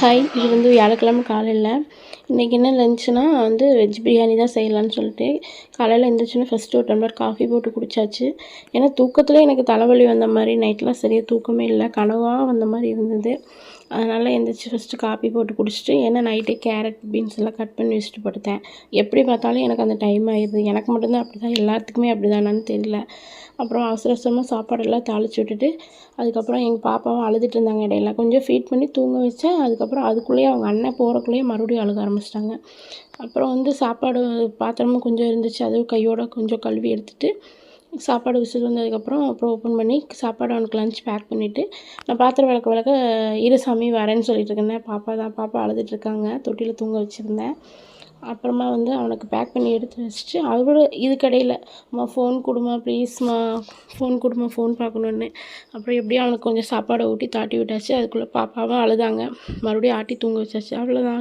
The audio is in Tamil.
ஹாய் இது வந்து வியாழக்கிழமை காலையில். இன்றைக்கி என்ன லஞ்சுனா வந்து வெஜ் பிரியாணி தான் செய்யலான்னு சொல்லிட்டு. காலையில் எழுந்திரிச்சுன்னா ஃபஸ்ட்டு ஒரு டம்ளர் காஃபி போட்டு குடித்தாச்சு ஏன்னா தூக்கத்தில் எனக்கு தலைவலி வந்த மாதிரி நைட்லாம் சரியாக தூக்கமே இல்லை. கனவாக வந்த மாதிரி இருந்தது. அதனால் எழுந்திரிச்சி ஃபஸ்ட்டு காப்பி போட்டு குடிச்சிட்டு ஏன்னா நைட்டே கேரட் பீன்ஸ் எல்லாம் கட் பண்ணி வச்சுட்டு படுத்தேன். எப்படி பார்த்தாலும் எனக்கு அந்த டைம் ஆயிடுது. எனக்கு மட்டும்தான் அப்படி தான் எல்லாத்துக்குமே அப்படி தானான்னு தெரியல. அப்புறம் அவசர அவசரமாக சாப்பாடெல்லாம் தாளித்து விட்டுட்டு அதுக்கப்புறம் எங்கள் பாப்பாவும் அழுதுட்டு இருந்தாங்க இடையில. கொஞ்சம் ஃபீட் பண்ணி தூங்க வச்சேன். அதுக்கப்புறம் அதுக்குள்ளேயே அவங்க அண்ணன் போகிறக்குள்ளேயே மறுபடியும் அழுக ஆரம்பிச்சிட்டாங்க. அப்புறம் வந்து சாப்பாடு பாத்திரமும் கொஞ்சம் இருந்துச்சு. அதுவும் கையோட கொஞ்சம் கழுவி எடுத்துகிட்டு சாப்பாடு விசில் வந்ததுக்கப்புறம் அப்புறம் ஓப்பன் பண்ணி சாப்பாடு அவனுக்கு லஞ்ச் பேக் பண்ணிவிட்டு நான் பாத்திரம் விளக்க விளக்க இரு சாமி வரேன்னு சொல்லிட்டு இருக்கேன் பாப்பா தான் பாப்பா அழுதுட்ருக்காங்க தொட்டியில் தூங்க வச்சுருந்தேன். அப்புறமா வந்து அவனுக்கு பேக் பண்ணி எடுத்து வச்சுட்டு அவரோட இதுக்கடையில் அம்மா ஃபோன் கொடுமா ப்ளீஸ்மா ஃபோன் கொடுமா ஃபோன் பார்க்கணுன்னு அப்புறம் எப்படியும் அவனுக்கு கொஞ்சம் சாப்பாடை ஊட்டி தாட்டி விட்டாச்சு. அதுக்குள்ளே பாப்பாவும் அழுதாங்க. மறுபடியும் ஆட்டி தூங்க வச்சாச்சு. அவ்வளோதான்